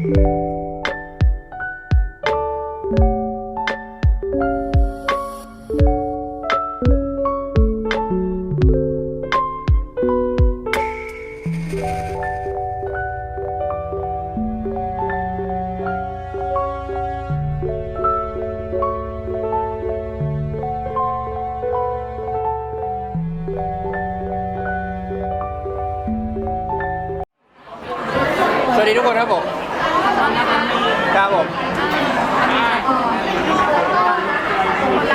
สวัสดีทุกคนครับผม ครับผม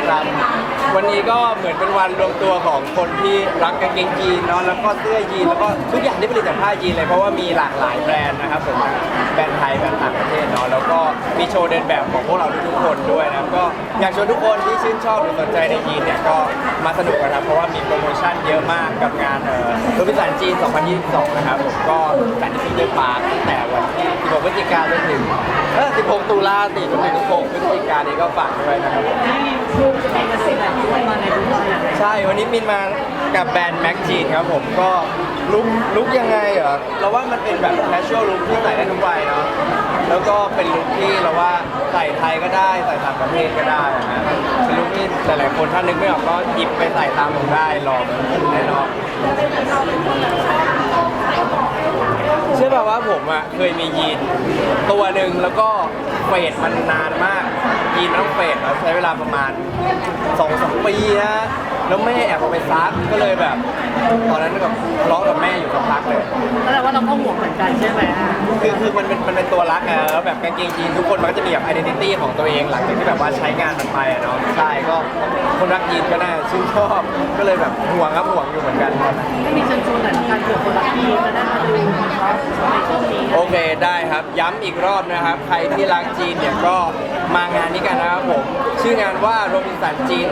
ครับวั นนี้ก็เหมือนเป็นวันรวมตัวของคนที่รักกางเกงยีนเนาะแล้วก็เสื้อยีนแล้วก็ทุกอย่างที่ผลิตจากผ้ายีนเลยเพราะว่ามีหลากหลายแบรนด์นะครับผมแบรนด์ไทยแบรนด์ต่างประเทศเนาะแล้วก็มีโชว์เดินแบบของพวกเราทุกๆคนด้วยนะครับก็อยากชวนทุกคนที่ชื่นชอบหรือสนใจในยีนเนี่ยก็มาสนุกกันครับเพราะว่ามีโปรโมชั่นเยอะมากกับงานเอ่อรูปพิสันจีน 2022 นะครับผมก็จัดที่ฟิวเจอร์พาร์คตั้งแต่วันที่16พฤศจิกายนจนถึงเออ16ตุลาติจนถึง16พฤศจิกายนนี้ก็ฝากด้วยนะครับมใช่วันนี้มินมากับแบรนด์แม็กจีนครับผมก็ลุกลุกยังไงเหรอเราว่ามันเป็นแบบ casual ลุคที่ใส่ได้ทุกวัยเนาะแล้วก็เป็นลุคที่เราว่าใส่ไทยก็ได้ใส่ต่างประเทศก็ได้นะเป็นลุคที่หลายๆคนถ้านึกไม่ออกก็หยิบไปใส่ตามผมได้ลองแน่นอน เชื่อป่าวว่าผมอะเคยมียีนตัวหนึ่งแล้วก็เฟดมันนานมาก ยีนต้องเฟดแล้วใช้เวลาประมาณสองสามปีนะแล้วแม่แอบเอาไปซักก็เลยแบบ ตอนนั้นแบบทะเลาะกับแม่อยู่สักพักเลยแสดงว่าเราก็ห่วงเหมือนกันใช่ไหมคือคือมันเป็นมันเป็นตัวรักอะแล้วแบบกางเกงยีนทุกคนมันก็จะมีแบบ identity ของตัวเองหลังจากที่แบบว่าใช้งานมันไปอะเนาะใช่ก็คนรักยีนก็น่าชื่นชอบก็เลยแบบห่วงครับห่วงอยู่เหมือนกันไม่มีเชิญชวนหน่อยละกันเผื่อคนรักทีจะได้มาดูนะครับในช่วงนี้โอเคได้ครับย้ำอีกรอบนะครับ ใครที่รักจีนเนี่ยก็มางานนี้กันนะครับผม ชื่องานว่าโรบินสันจีน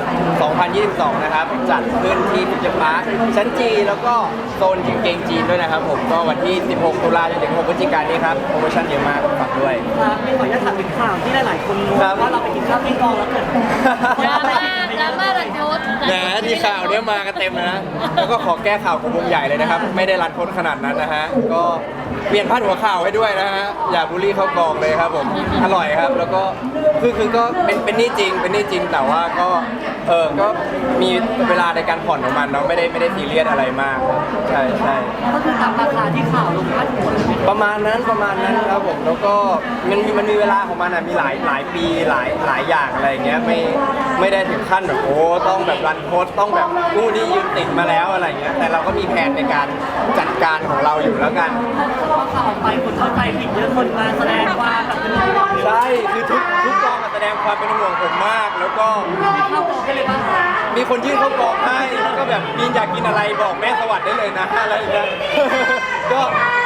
2022 นะครับ จัดขึ้นที่พิพิธภัณฑ์ชั้นจีแล้วก็โซนกางเกงจีนด้วยนะครับผมก็วันที่ 16 ตุลาจนถึง 6 พฤศจิกายนนี้ครับโปรโมชั่นเยอะมากฝากด้วย ครับไม่ขออนุญาตถามถึงข่าวที่หลายๆคนรู้ครับ ว่าเราไปกินข้าวที่กองแล้วเกิดดราม่าดราม่าระยุทธ์แหมที่ข่าวเนี้ยมากันเต็มเลยนะ แล้วก็ขอแก้ข่าวของวงใหญ่เลยนะครับ ไม่ได้รันทดขนาดนั้นนะฮะ ก็ เปลี่ยนพาดหัวข่าวให้ด้วยนะฮะ อย่าบูลลี่เข้ากองเลยครับผม อร่อยครับ แล้วก็คือคือก็เป็นเป็นหนี่จริง เป็นหนี่จริง แต่ว่าก็ เออก็มีเวลาในการผ่อนของมันเนาะไม่ได้ไม่ได้ซีเรียสอะไรมากใช่ใช่ก็คือตามราคาที่ข่าวลงพาดหัวเลยไหมประมาณนั้นประมาณนั้นครับผมแล้วก็มันมีมันมีเวลาของมันอะมีหลายหลายปีหลายหลายอย่างอะไรอย่างเงี้ยไม่ไม่ได้ถึงขั้นแบบโอ้ต้องแบบรันโค้ดต้องแบบกู้นี่ยืมติดมาแล้วอะไรอย่างเงี้ยแต่เราก็มีแผนในการจัดการของเราอยู่แล้วกันเพราะว่าข่าวออกไปคนเข้าใจผิดเยอะคนมาแสดงว่าแบบเป็นเรื่อง ใช่ คือทุกทุกกอ งมาแสดงความเป็นห่วงผมมาก แล้วก็เข้ากองก็เลยว่ามีคนยื่นข้ากองให้แล้วก็แบบมีนอยากกินอะไรบอกแม่สวัสดิ์ได้เลยนะอะไรอย่างเงี้ย ก็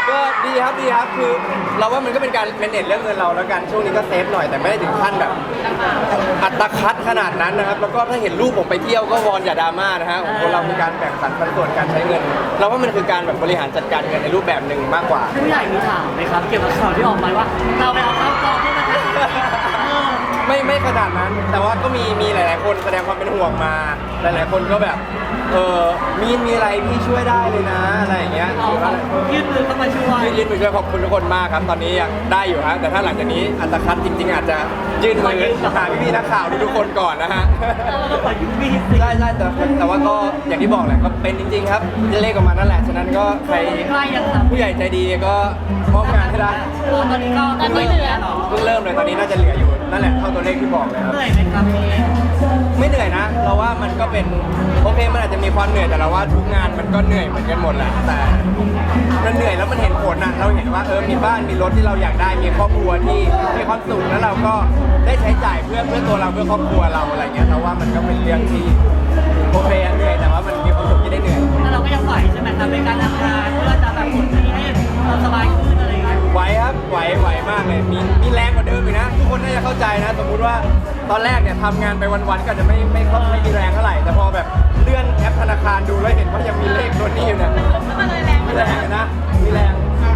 ก็ดีครับดีครับคือ เราว่ามันก็เป็นการเมนเนจเรื่องเงินเราแล้วกันช่วงนี้ก็เซฟหน่อยแต่ไม่ได้ถึงขั้นแบบ อัตคัดขนาดนั้นนะครับ แล้วก็ถ้าเห็นรูปผมไปเที่ยวก็วอนอย่าดราม่านะฮะคนเรามีการแบ่งสรรปันส่วนการใช้เงิน เราว่ามันคือการแบบบริหารจัดการเงินในรูปแบบหนึ่งมากกว่า ผู้ใหญ่มีถามไหมครับ เกี่ยวกับข่าวที่ออกไปว่า เราไปเอาข้ากองเพื่มาทำ ไม่ไม่ขนาดนั้น แต่ว่าก็มีมีหลายๆ คนแสดงความเป็นห่วงมา หลายๆ คนก็แบบ เออมีมีอะไรพี่ช่วยได้เลยนะอะไรอย่างเงี้ยเอาหรือว่ายื่นมือเข้ามาช่วย ยื่นยื่นมือช่วยขอบคุณทุกคนมากครับ ตอนนี้ยังได้อยู่ฮะแต่ถ้าหลังจากนี้อัตคัดจริง ๆ อาจจะยื่นมือหาพี่ๆนักข่าวทุกๆคนก่อนนะฮะเราก็ขอยุบีสิใช่ใช่แต่แต่ว่าก็อย่างที่บอกแหละก็เป็นจริง ๆ ครับเลขออกมานั่นแหละฉะนั้นก็ใครใกล้ยังครับผู้ใหญ่ใจดีก็มอบงานให้ได้ตอนนี้ก็ตอนนี้เหลือหรอเพิ่งเริ่มเลยตอนนี้น่าจะเหลืออยู่ นั่นแหละเท่าตัวเลขที่บอกเลยครับ เหนื่อยไหมครับพี่ไม่เหนื่อยนะ เราว่ามันก็เป็นโอเคมันอาจจะมีความเหนื่อยแต่เราว่าทุกงานมันก็เหนื่อยเหมือนกันหมดแหละแต่มันเหนื่อยแล้วมันเห็นผลนะเราเห็นว่าเออมีบ้านมีรถที่เราอยากได้มีครอบครัวที่มีความสุขแล้วเราก็ได้ใช้จ่ายเพื่อเพื่อตัวเราเพื่อครอบครัวเราอะไรเงี้ยเราว่ามันก็เป็นเรื่องที่โอเคอะเหนื่อยแต่ว่ามันมีความสุขที่ได้เหนื่อย แต่เราก็ยังไหวใช่ไหมครับ ใจนะสมมุติว่าตอนแรกเนี่ยทำงานไปวันๆก็อาจจะไม่ไม่ค่อยไม่มีแรงเท่าไหร่ แต่พอแบบเลื่อนแอปธนาคารดูแล้วเห็นว่ายังมีเลขตัวนี้อยู่เนี่ยมีแรงเลยนะมีแรง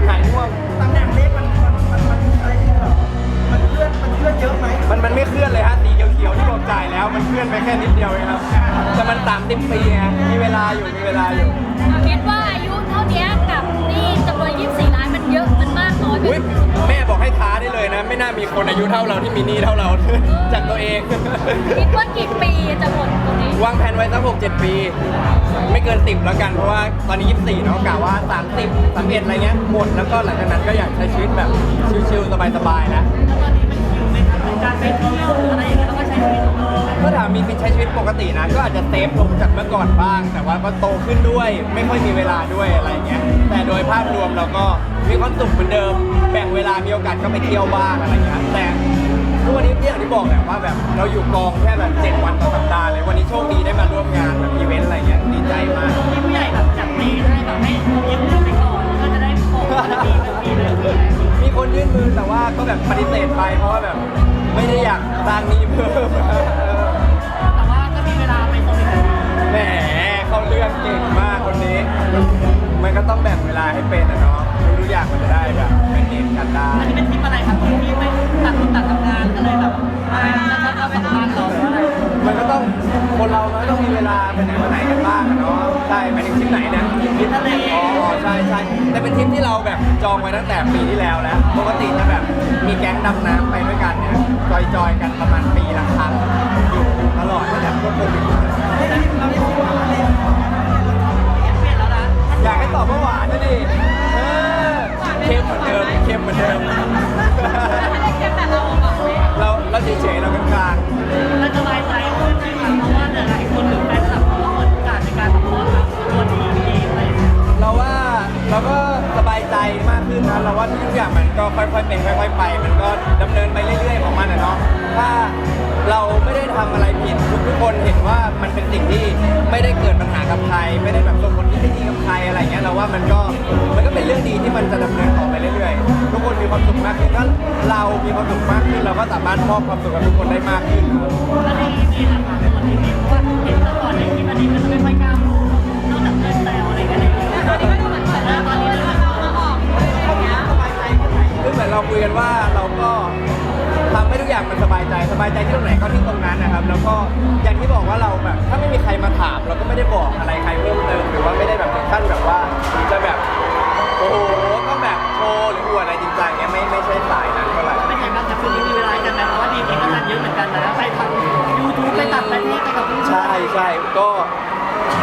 หายง่วงตำแหน่งเลขมันมันมันมันอะไรนี่เหรอมันเคลื่อนมันเคลื่อนเยอะไหมมันมันไม่เคลื่อนเลยฮะสีเขียวๆที่บอกจ่ายแล้วมันเคลื่อนไปแค่นิดเดียวเองครับแต่มันสามสิบปีไงมีเวลาอยู่มีเวลาอยู่คิดว่า นะไม่น่ามีคนอายุเท่าเราที่มีหนี้เท่าเรา จากตัวเอง คิดว่ากี่ปีจะหมดตรงนี้วางแผนไว้สักหกเจ็ดปี ไม่เกินสิบแล้วกันเพราะว่าตอนนี้ยี่สิบสี่เนาะกะว่าสามสิบสามเอ็ดอะไรเงี้ยหมดแล้วก็หลังจากนั้นก็อยากใช้ชีวิตแบบชิลๆสบายๆแล้วแล้วตอนนี้มันคิวไหมครับในการไปเที่ยวหรืออะไรอย่างเงี้ยเราก็ใช้ชีวิตของเราถ้าถามมีเป็นใช้ชีวิตปกตินะ ก็อาจจะเซฟลงจากเมื่อก่อนบ้าง แต่ว่าก็โตขึ้นด้วย ไม่ค่อยมีเวลาด้วยอะไรเงี้ยแต่โดยภาพรวมเราก็ มีความสุขเหมือนเดิม แบ่งเวลามีโอกาสก็ไปเที่ยวบ้างอะไรอย่างเงี้ยแต่ทุกวันนี้อย่างที่บอกแหละว่าแบบเราอยู่กองแค่แบบเจ็ดวันต่อสัปดาห์เลยวันนี้โชคดีได้มาร่วมงานแบบอีเวนต์อะไรเงี้ยดีใจมากมีผู้ใหญ่แบบจัดตีให้แบบให้ยืมเงินไปก่อนก็จะได้โปะปีหนึ่งปีหนึ่งปีหนึ่งมีคนยื่นมือแต่ว่าก็แบบปฏิเสธไปเพราะว่าแบบไม่ได้อยากสร้างหนี้เพิ่มแต่ว่าก็มีเวลาไปสนิทกันแหมเขาเลือกเก่งมากคนนี้ มันก็ต้องแบ่งเวลาให้เป็นนะเนาะ ทุกอย่างมันจะได้แบบเป็นเนกันได้อันนี้เป็นทริปอะไรครับที่ที่ไม่ตัดคนตัดทำงานก็เลยแบบมาแล้วก็สัมภาษณ์ต่อหรืออะไรมันก็ต้องคนเรามันก็ต้องมีเวลาไปไหนมาไหนกันบ้างอะเนาะใช่ไปถึงทริปไหนเนี่ยทริปทะเลอ๋อใช่ใช่แต่เป็นทริปที่เราแบบจองไว้ตั้งแต่ปีที่แล้วแล้ว ปกติจะแบบมีแก๊งดำน้ำไปด้วยกันเนี่ยจอยๆกันประมาณปีละครั้ง รื่องดีที่มันจะดำเนินต่อไปเรื่อยๆ ทุกคนมีความสุขมากขึ้นถ้าเรามีความสุขมากขึ้น เราก็สามารถมอบความสุขกับทุกคนได้มากขึ้นแล้วในอีพีหลังๆคนที่มีเพราะว่าเห็นแต่ก่อนในคลิปอันนี้มันไม่ค่อยกล้าพูดนอกจากเพื่อนแซวอะไรกันเนี่ยตอนนี้ก็ดูเหมือนเปิดหน้าตอนนี้เริ่มมาออกอย่างเงี้ยซึ่งเหมือนเราคุยกันว่าเราก็ทำให้ทุกอย่างมันสบายใจสบายใจที่ตรงไหนก็ที่ตรงนั้นนะครับ แล้วก็อย่างที่บอกว่าเราแบบ ถ้าไม่มีใครมาถาม เราก็ไม่ได้บอกอะไรใครเพิ่มเติมหรือว่าไม่ได้แบบถึงขั้นแบบว่าจะแบบ โอ้โหต้องแบบโชว์หรืออวดอะไรจริงจังเงี้ยไม่ไม่ใช่สายนั้นเท่าไหร่ เป็นไงบ้างครับช่วงนี้มีเวลากันไหมเพราะว่าดีมีก็งานเยอะเหมือนกันนะไปทำยูทูบไปต่างประเทศไปกับเพื่อนใช่ใช่ก็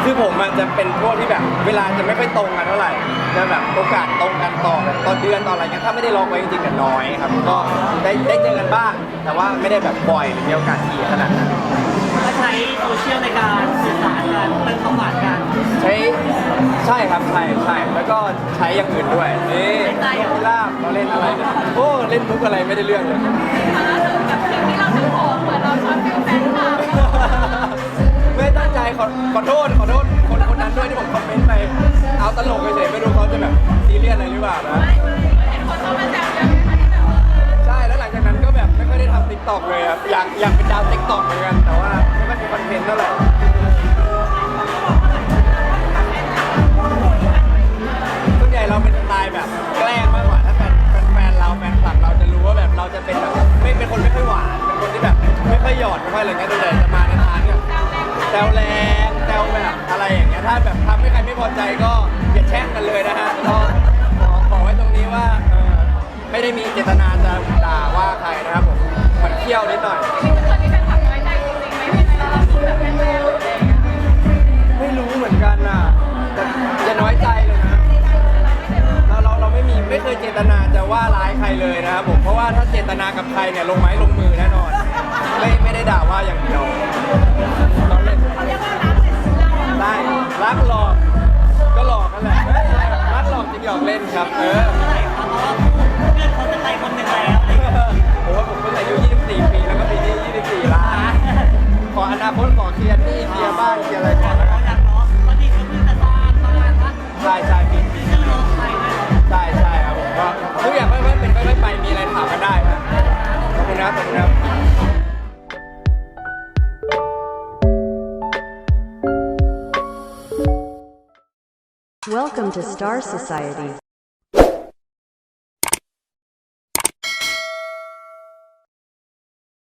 คือผมมันจะเป็นพวกที่แบบ เวลาจะไม่ค่อยตรงกันเท่าไหร่จะแบบโอกาสตรงกันต่อแบบต่อเดือนต่ออะไรเงี้ยถ้าไม่ได้ลองไว้จริงๆกันน้อยครับ ก็ได้ได้เจอกันบ้าง แต่ว่าไม่ได้แบบบ่อยหรือมีโอกาสถี่ขนาดนั้นก็ใช้โซเชียลในการสื่อสารกันเป็นความหวานกัน ใช้ ใช่ครับใช่ใช่แล้วก็ใช้อย่างอื่นด้วยนี่พิราบเราเล่นอะไรเนี่ยโอ้เล่นมุกอะไรไม่ได้เรื่องเลยไม่ตั้งใจขอขอโทษขอโทษคนคนนั้นด้วยที่ผมคอมเมนต์ไปเอาตลกเฉยๆไม่รู้เขาจะแบบซีเรียสอะไรหรือเปล่านะใช่แล้วหลังจากนั้นก็แบบไม่ค่อยได้ทำติ๊กต็อกเลยครับอยากอยากเป็นดาวติ๊กต็อกเหมือนกันแต่ว่าไม่ค่อยมีคอนเทนต์เท่าไหร่ เราเป็นสไตล์แบบแกล้งมากกว่าถ้าแฟนแฟนเราแฟนคลับเราจะรู้ว่าแบบเราจะเป็นแบบไม่เป็นคนไม่ค่อยหวานเป็นคนที่แบบไม่ค่อยหยอดไม่ค่อยอะไรเงี้ยโดยใหญ่จะมาในทางเนี่ยแซวแรงแซวแบบอะไรอย่างเงี้ยถ้าแบบทำให้ใครไม่พอใจก็อย่าแช่งกันเลยนะฮะก็ขอขอไว้ตรงนี้ว่าเออไม่ได้มีเจตนาจะด่าว่าใครนะครับผมมันเที่ยวนิดหน่อย ว่าร้ายใครเลยนะครับผม เพราะว่าถ้าเจตนากับใครเนี่ยลงไม้ลงมือแน่นอน ไม่ไม่ได้ด่าว่าอย่างเดียวเราเล่นได้รักหลอ เป็นค่อยๆไปมีอะไรถามกันได้ครับขอบคุณนะครับขอบคุณครับ Welcome to Star Society.